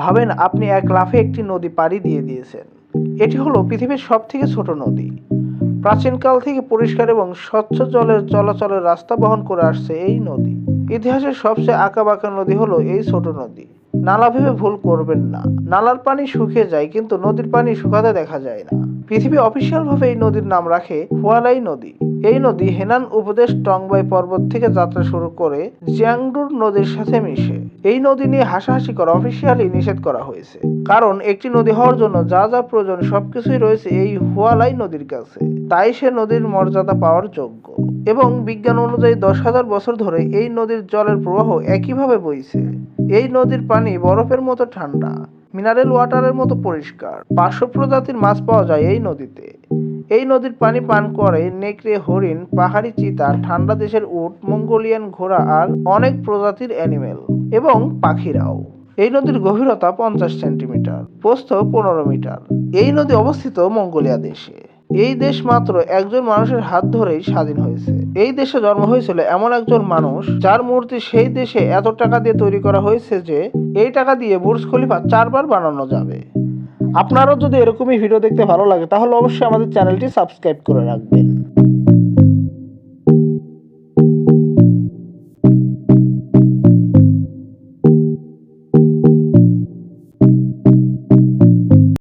ভাবেন আপনি এক লাফে একটি নদী পাড়ি দিয়ে দিয়েছেন। এটি হলো পৃথিবীর সব থেকে ছোট নদী। প্রাচীনকাল থেকে পরিষ্কার এবং স্বচ্ছ জলের চলাচলের রাস্তা বহন করে আসছে এই নদী। ইতিহাসের সবচেয়ে আঁকাবাঁকা নদী হলো এই ছোট নদী। নালা ভেবে ভুল করবেন না। নালার পানি শুকিয়ে যায়, কিন্তু নদীর পানি শুকাতে দেখা যায় না। পৃথিবী অফিসিয়াল ভাবে এই নদীর নাম রাখে হুয়ালাই নদী। এই নদী হেনান উপদেশ টংবাই পর্বত থেকে যাত্রা শুরু করে জিয়াংডুর নদীর সাথে মিশে। এই নদী নিয়ে হাসাহাসি করা অফিসিয়ালি নিষেধ করা হয়েছে। কারণ একটি নদী হওয়ার জন্য যা যা প্রয়োজন সবকিছুই রয়েছে এই হুয়ালাই নদীর কাছে। তাই সে নদীর মর্যাদা পাওয়ার যোগ্য। এবং বিজ্ঞান অনুযায়ী দশ হাজার বছর ধরে এই নদীর জলের প্রবাহ একইভাবে বইছে। এই নদীর পানি বরফের মতো ঠান্ডা। মিনারেল ওয়াটারের মতো পরিষ্কার। পাঁচশো প্রজাতির মাছ পাওয়া যায় এই নদীতে। এই নদীর পানি পান করে নেকড়ে, হরিণ, পাহাড়ি চিতা, ঠান্ডা দেশের উট, মঙ্গোলিয়ান ঘোড়া আর অনেক প্রজাতির অ্যানিমেল এবং পাখিরাও। এই নদীর গভীরতা পঞ্চাশ সেন্টিমিটার, প্রস্থ পনেরো মিটার। এই নদী অবস্থিত মঙ্গোলিয়া দেশে। এই দেশ মাত্র একজন মানুষের হাত ধরেই স্বাধীন হয়েছে। এই দেশে জন্ম হয়েছিল এমন একজন মানুষ, যার মূর্তি সেই দেশে এত টাকা দিয়ে তৈরি করা হয়েছে যে, এই টাকা দিয়ে বুর্জ খলিফা চারবার বানানো যাবে। আপনারও যদি এরকমই ভিডিও দেখতে ভালো লাগে, তাহলে অবশ্যই আমাদের চ্যানেলটি সাবস্ক্রাইব করে রাখবেন।